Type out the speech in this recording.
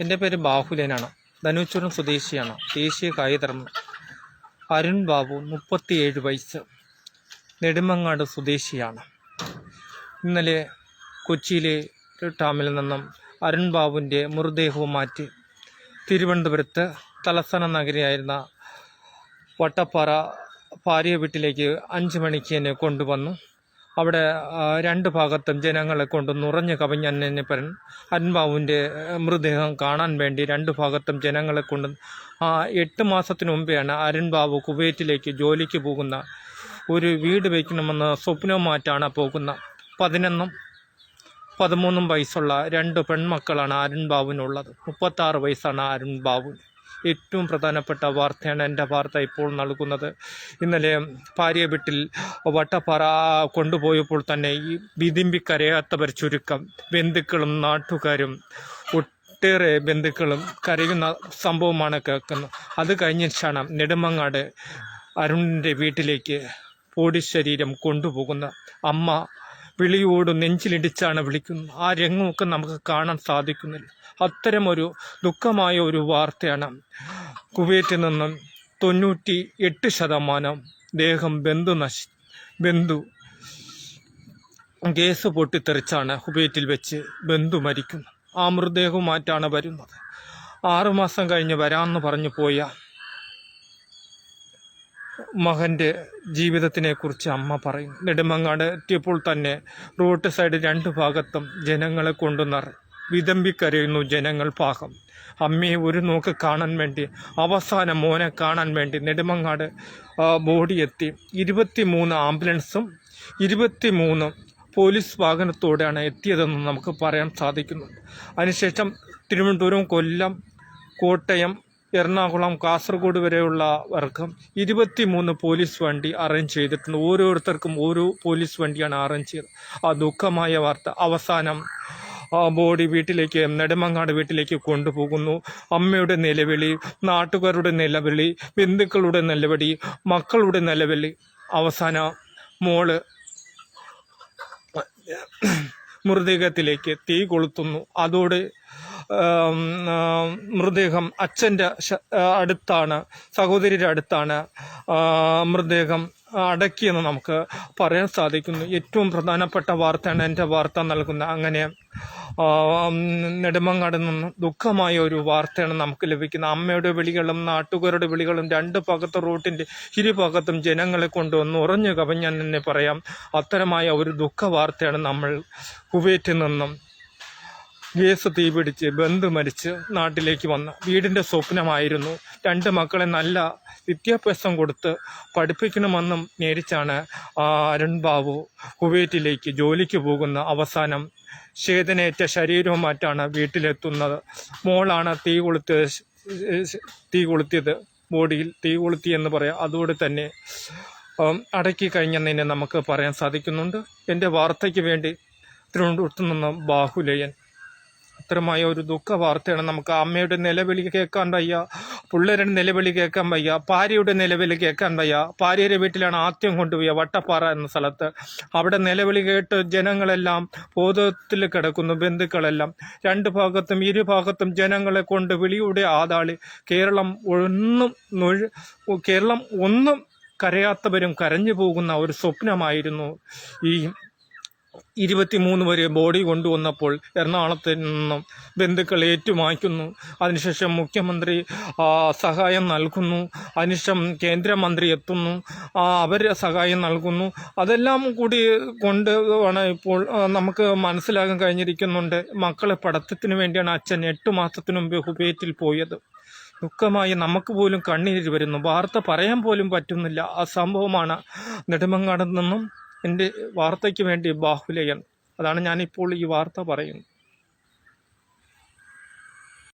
എന്റെ പേര് ബാഹുലനാണ്. ധനുച്ചുരം സ്വദേശിയാണ്. ദേശീയ കായികധർമ്മം അരുൺ ബാബു മുപ്പത്തിയേഴ് വയസ്സ്. നെടുമങ്ങാട് സ്വദേശിയാണ്. ഇന്നലെ കൊച്ചിയിലെ ടാമിൽ നിന്നും അരുൺ ബാബുവിന്റെ മൃതദേഹവും മാറ്റി തിരുവനന്തപുരത്ത് തലസ്ഥാന നഗരിയായിരുന്ന വട്ടപ്പാറ ഭാര്യ വീട്ടിലേക്ക് അഞ്ച് മണിക്ക് തന്നെ കൊണ്ടുവന്നു. അവിടെ രണ്ട് ഭാഗത്തും ജനങ്ങളെ കൊണ്ട് നിറഞ്ഞു കവിഞ്ഞന്നപ്പൻ അൻബാവുവിന്റെ മൃതദേഹം കാണാൻ വേണ്ടി രണ്ട് ഭാഗത്തും ജനങ്ങളെ കൊണ്ട് ആ എട്ട് മാസത്തിന് മുമ്പെയാണ് അരുൺ ബാബു കുവൈറ്റിലേക്ക് ജോലിക്ക് പോകുന്ന ഒരു വീട് വയ്ക്കണമെന്ന് സ്വപ്നവുമായിട്ടാണ് പോകുന്ന. പതിനൊന്നും പതിമൂന്നും വയസ്സുള്ള രണ്ട് പെൺമക്കളാണ് അരുൺബാബുവിനുള്ളത് മുപ്പത്താറ് വയസ്സാണ് അരുൺ ബാബുവിന് ഏറ്റവും പ്രധാനപ്പെട്ട വാർത്തയാണ് എന്റെ വാർത്ത ഇപ്പോൾ നൽകുന്നത്. ഇന്നലെ ഭാര്യ വീട്ടിൽ വട്ടപ്പാറ കൊണ്ടുപോയപ്പോൾ തന്നെ ഈ വിതിമ്പിക്കരയാത്തവർ ചുരുക്കം ബന്ധുക്കളും നാട്ടുകാരും ഒട്ടേറെ ബന്ധുക്കളും കരയുന്ന സംഭവമാണ് കേൾക്കുന്നത്. അത് കഴിഞ്ഞ ക്ഷണം നെടുമങ്ങാട് അരുണിന്റെ വീട്ടിലേക്ക് പൊടി ശരീരം കൊണ്ടുപോകുന്ന അമ്മ വിളിയോട് നെഞ്ചിലിടിച്ചാണ് വിളിക്കുന്നത്. ആ രംഗമൊക്കെ നമുക്ക് കാണാൻ സാധിക്കുന്നില്ല. അത്തരമൊരു ദുഃഖമായ ഒരു വാർത്തയാണ് കുവൈറ്റിൽ നിന്നും തൊണ്ണൂറ്റി എട്ട് ശതമാനം ദേഹം ബന്ധു നശി ബന്ധു ഗ്യാസ് പൊട്ടിത്തെറിച്ചാണ് കുവൈറ്റിൽ വെച്ച് ബന്ധു മരിക്കുന്നത്. ആ മൃതദേഹവുമായിട്ടാണ് വരുന്നത്. ആറുമാസം കഴിഞ്ഞ് വരാമെന്ന് പറഞ്ഞു പോയ മകന്റെ ജീവിതത്തിനെ കുറിച്ച് അമ്മ പറയും. നെടുമങ്ങാട് എത്തിയപ്പോൾ തന്നെ റോഡ് സൈഡ് രണ്ട് ഭാഗത്തും ജനങ്ങളെ കൊണ്ടു നിറ വിതമ്പിക്കരയുന്നു ജനങ്ങൾ പാകം അമ്മയെ ഒരു നോക്ക് കാണാൻ വേണ്ടി അവസാനം മോനെ കാണാൻ വേണ്ടി നെടുമങ്ങാട് ബോഡി എത്തി ഇരുപത്തി മൂന്ന് ആംബുലൻസും ഇരുപത്തി മൂന്ന് പോലീസ് വാഹനത്തോടെയാണ് എത്തിയതെന്ന് നമുക്ക് പറയാൻ സാധിക്കുന്നു അതിനുശേഷം തിരുവനന്തപുരം കൊല്ലം കോട്ടയം എറണാകുളം കാസർഗോഡ് വരെയുള്ള വർക്കും ഇരുപത്തിമൂന്ന് പോലീസ് വണ്ടി അറേഞ്ച് ചെയ്തിട്ടുണ്ട്. ഓരോരുത്തർക്കും ഓരോ പോലീസ് വണ്ടിയാണ് അറേഞ്ച് ചെയ്തത്. ആ ദുഃഖമായ വാർത്ത അവസാനം ആ ബോഡി വീട്ടിലേക്ക് നെടുമങ്ങാട് വീട്ടിലേക്ക് കൊണ്ടുപോകുന്നു. അമ്മയുടെ നിലവിളി നാട്ടുകാരുടെ നിലവിളി ബന്ധുക്കളുടെ നിലവിളി മക്കളുടെ നിലവിളി. അവസാന മോൾ മൃതദേഹത്തിലേക്ക് തീ കൊളുത്തുന്നു. അതോടെ മൃതദേഹം അച്ഛന്റെ അടുത്താണ് സഹോദരിയുടെ അടുത്താണ് മൃതദേഹം അടക്കിയെന്ന് നമുക്ക് പറയാൻ സാധിക്കുന്നു. ഏറ്റവും പ്രധാനപ്പെട്ട വാർത്തയാണ് എന്റെ വാർത്ത നൽകുന്ന അങ്ങനെ നെടുമങ്ങാട് നിന്ന് ദുഃഖമായ ഒരു വാർത്തയാണ് നമുക്ക് ലഭിക്കുന്നത്. അമ്മയുടെ വിളികളും നാട്ടുകാരുടെ വിളികളും രണ്ട് ഭാഗത്ത് റൂട്ടിന്റെ ഇരുഭാഗത്തും ജനങ്ങളെ കൊണ്ടുവന്ന് ഉറഞ്ഞു കവിഞ്ഞാൻ തന്നെ പറയാം. അത്തരമായ ഒരു ദുഃഖ വാർത്തയാണ് നമ്മൾ കുവൈറ്റിൽ നിന്നും ഗ്യാസ് തീപിടിച്ച് ബന്ധു മരിച്ച് നാട്ടിലേക്ക് വന്ന. വീടിന്റെ സ്വപ്നമായിരുന്നു. രണ്ട് മക്കളെ നല്ല വിദ്യാഭ്യാസം കൊടുത്ത് പഠിപ്പിക്കണമെന്നും നേരിച്ചാണ് അരുൺ ബാബു കുവൈറ്റിലേക്ക് ജോലിക്ക് പോകുന്ന അവസാനം ഛേദനേറ്റ ശരീരവുമായിട്ടാണ് വീട്ടിലെത്തുന്നത്. മോളാണ് തീ കൊളുത്ത് തീ കൊളുത്തിയത്. ബോഡിയിൽ തീ കൊളുത്തി എന്ന് പറയാം. അതോടെ തന്നെ അടക്കി കഴിഞ്ഞെന്നതിനെ നമുക്ക് പറയാൻ സാധിക്കുന്നുണ്ട്. എന്റെ വാർത്തയ്ക്ക് വേണ്ടി തിരുവനന്തപുരത്ത് നിന്ന് ബാഹുലയൻ അത്തരമായ ഒരു ദുഃഖ വാർത്തയാണ് നമുക്ക് അമ്മയുടെ നിലവിളി കേൾക്കാൻ വയ്യ പിള്ളേരുടെ നിലവിളി കേൾക്കാൻ വയ്യ ഭാര്യയുടെ നിലവിളി കേൾക്കാൻ വയ്യ. ഭാര്യയുടെ വീട്ടിലാണ് ആദ്യം കൊണ്ടുപോയ വട്ടപ്പാറ എന്ന സ്ഥലത്ത്. അവിടെ നിലവിളി കേട്ട് ജനങ്ങളെല്ലാം ബോധത്തിൽ കിടക്കുന്നു ബന്ധുക്കളെല്ലാം. രണ്ട് ഭാഗത്തും ഇരുഭാഗത്തും ജനങ്ങളെ കൊണ്ട് വിളിയുടെ ആതാളി കേരളം ഒന്നും കേരളം ഒന്നും കരയാത്തവരും കരഞ്ഞു പോകുന്ന ഒരു സ്വപ്നമായിരുന്നു ഈ ഇരുപത്തിമൂന്ന് വരെ ബോഡി കൊണ്ടുവന്നപ്പോൾ എറണാകുളത്ത് നിന്നും ബന്ധുക്കൾ ഏറ്റുമായ്ക്കുന്നു അതിനുശേഷം മുഖ്യമന്ത്രി സഹായം നൽകുന്നു. അതിനുശേഷം കേന്ദ്രമന്ത്രി എത്തുന്നു. അവർ സഹായം നൽകുന്നു. അതെല്ലാം കൂടി കൊണ്ട് ഇപ്പോൾ നമുക്ക് മനസ്സിലാകാൻ കഴിഞ്ഞിരിക്കുന്നുണ്ട്. മക്കളെ പഠിത്തത്തിന് വേണ്ടിയാണ് അച്ഛൻ എട്ട് മാസത്തിനു മുമ്പ് ഹുബേറ്റിൽ പോയത്. ദുഃഖമായി നമുക്ക് പോലും കണ്ണീര് വരുന്നു. വാർത്ത പറയാൻ പോലും പറ്റുന്നില്ല. ആ സംഭവമാണ് നെടുമങ്ങാട് നിന്നും എന്റെ വാർത്തയ്ക്ക് വേണ്ടി ബാഹുലയൻ അതാണ് ഞാനിപ്പോൾ ഈ വാർത്ത പറയുന്നത്.